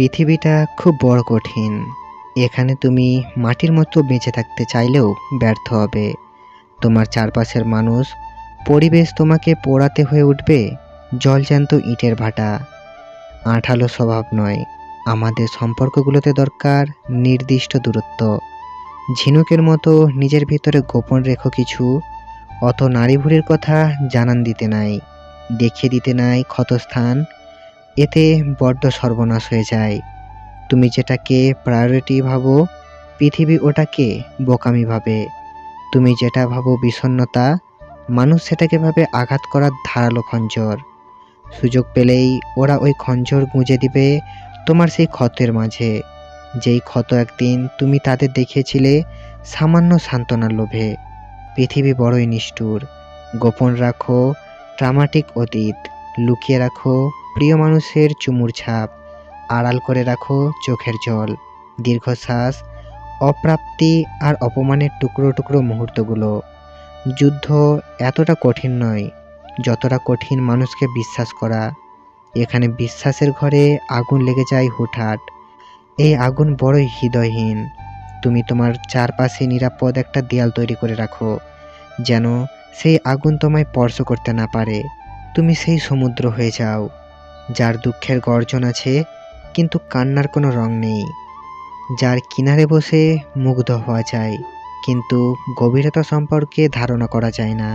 পৃথিবীটা খুব বড় কঠিন। এখানে তুমি মাটির মতো বেঁচে থাকতে চাইলেও ব্যর্থ হবে। তোমার চারপাশের মানুষ, পরিবেশ তোমাকে পোড়াতে হয়ে উঠবে জলজ্যান্ত ইটের ভাটা। আঠালো স্বভাব নয়, আমাদের সম্পর্কগুলোতে দরকার নির্দিষ্ট দূরত্ব। ঝিনুকের মতো নিজের ভিতরে গোপন রেখো কিছু, অত নারী নারীভুরির কথা জানান দিতে নাই, দেখিয়ে দিতে নাই ক্ষতস্থান এতে বড্ড সর্বনাশ হয়ে যায়। তুমি যেটাকে প্রায়োরিটি ভাবো, পৃথিবী ওটাকে বোকামি ভাবে। তুমি যেটা ভাবো বিষণ্ণতা, মানুষ সেটাকে ভাবে আঘাত করার ধারালো খঞ্জর। সুযোগ পেলেই ওরা ওই খঞ্জর গুঁজে দিবে তোমার সেই ক্ষতের মাঝে। যেই ক্ষত একদিন তুমি তাদের দেখিয়েছিলে সামান্য সান্ত্বনার লোভে। পৃথিবী বড়ই নিষ্ঠুর। গোপন রাখো ট্রামাটিক অতীত। লুকিয়ে রাখো প্রিয় মানুষের চুমুর ছাপ। আড়াল করে রাখো চোখের জল। দীর্ঘশ্বাস, অপ্রাপ্তি আর অপমানের টুকরো টুকরো মুহূর্তগুলো। যুদ্ধ এতটা কঠিন নয়, যতটা কঠিন মানুষকে বিশ্বাস করা। এখানে বিশ্বাসের ঘরে আগুন লেগে যায় হুটহাট। এই আগুন বড়ই হৃদয়হীন। তুমি তোমার চারপাশে নিরাপদ একটা দেয়াল তৈরি করে রাখো, যেন সেই আগুন তোমায় স্পর্শ করতে না পারে। তুমি সেই সমুদ্র হয়ে যাও। যার দুঃখের গর্জন আছে, কিন্তু কান্নার কোনো রং নেই। যার কিনারে বসে মুগ্ধ হওয়া যায়, কিন্তু গভীরতা সম্পর্কে ধারণা করা যায় না।